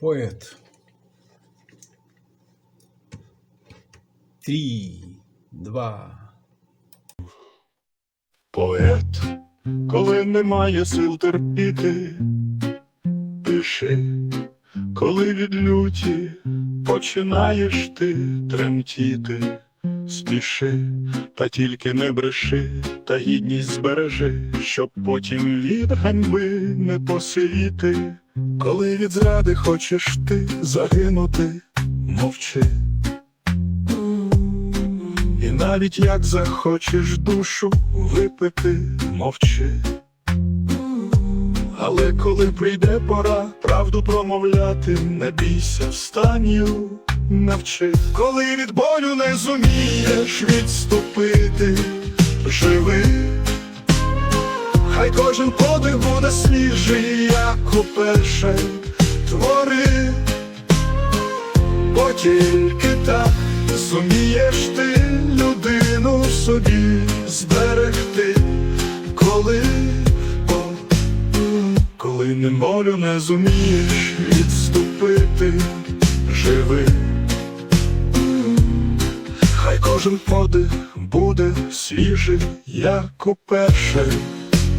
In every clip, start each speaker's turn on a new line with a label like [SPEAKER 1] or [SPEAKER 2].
[SPEAKER 1] Поет. Три, два.
[SPEAKER 2] Поет, коли немає сил терпіти, пиши, коли від люті починаєш ти тремтіти, спіши, та тільки не бреши, та гідність збережи, щоб потім від ганьби не посивіти. Коли від зради хочеш ти загинути, мовчи. І навіть як захочеш душу випити, мовчи. Але коли прийде пора правду промовляти, не бійся встаню, навчи. Коли від болю не зумієш відступити, живи. Хай кожен подих буде свіжий, як уперше твори бо тільки так зумієш ти людину собі зберегти, коли, коли немолю не зумієш відступити, живи. Кожен подих буде свіжий, як уперше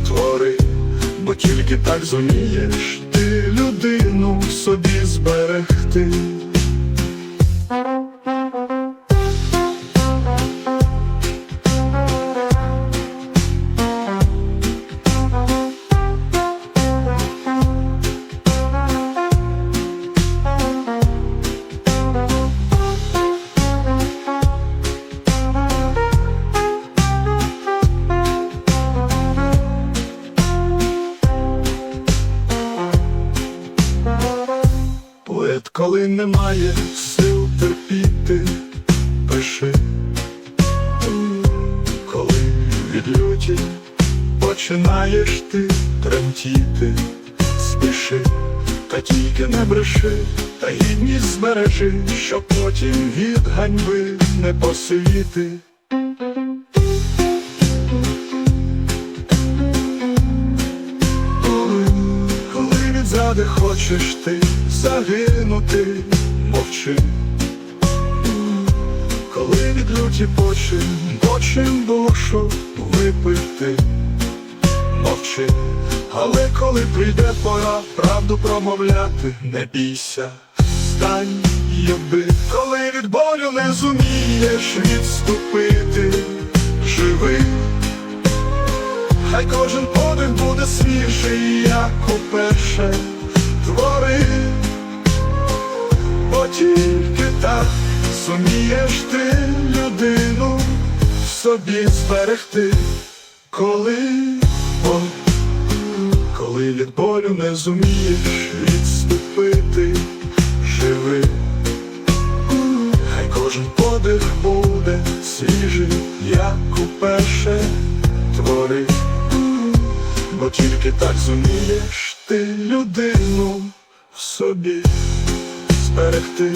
[SPEAKER 2] твори, бо тільки так зумієш ти людину собі зберегти. Коли немає сил терпіти, пиши, коли від люті починаєш ти тремтіти, спіши, та тільки не бреши, та гідність збережи, щоб потім від ганьби не посивіти. Коли хочеш ти загинути, мовчи. Коли від люті почим, почим душу випити, мовчи. Але коли прийде пора правду промовляти, не бійся, стань яби. Коли від болю не зумієш відступити, живи. Хай кожен подих буде свіжий, як уперше собі зберегти, коли, о, коли від болю не зумієш відступити, живи. Хай кожен подих буде свіжий, як уперше твори, бо тільки так зумієш ти людину в собі зберегти.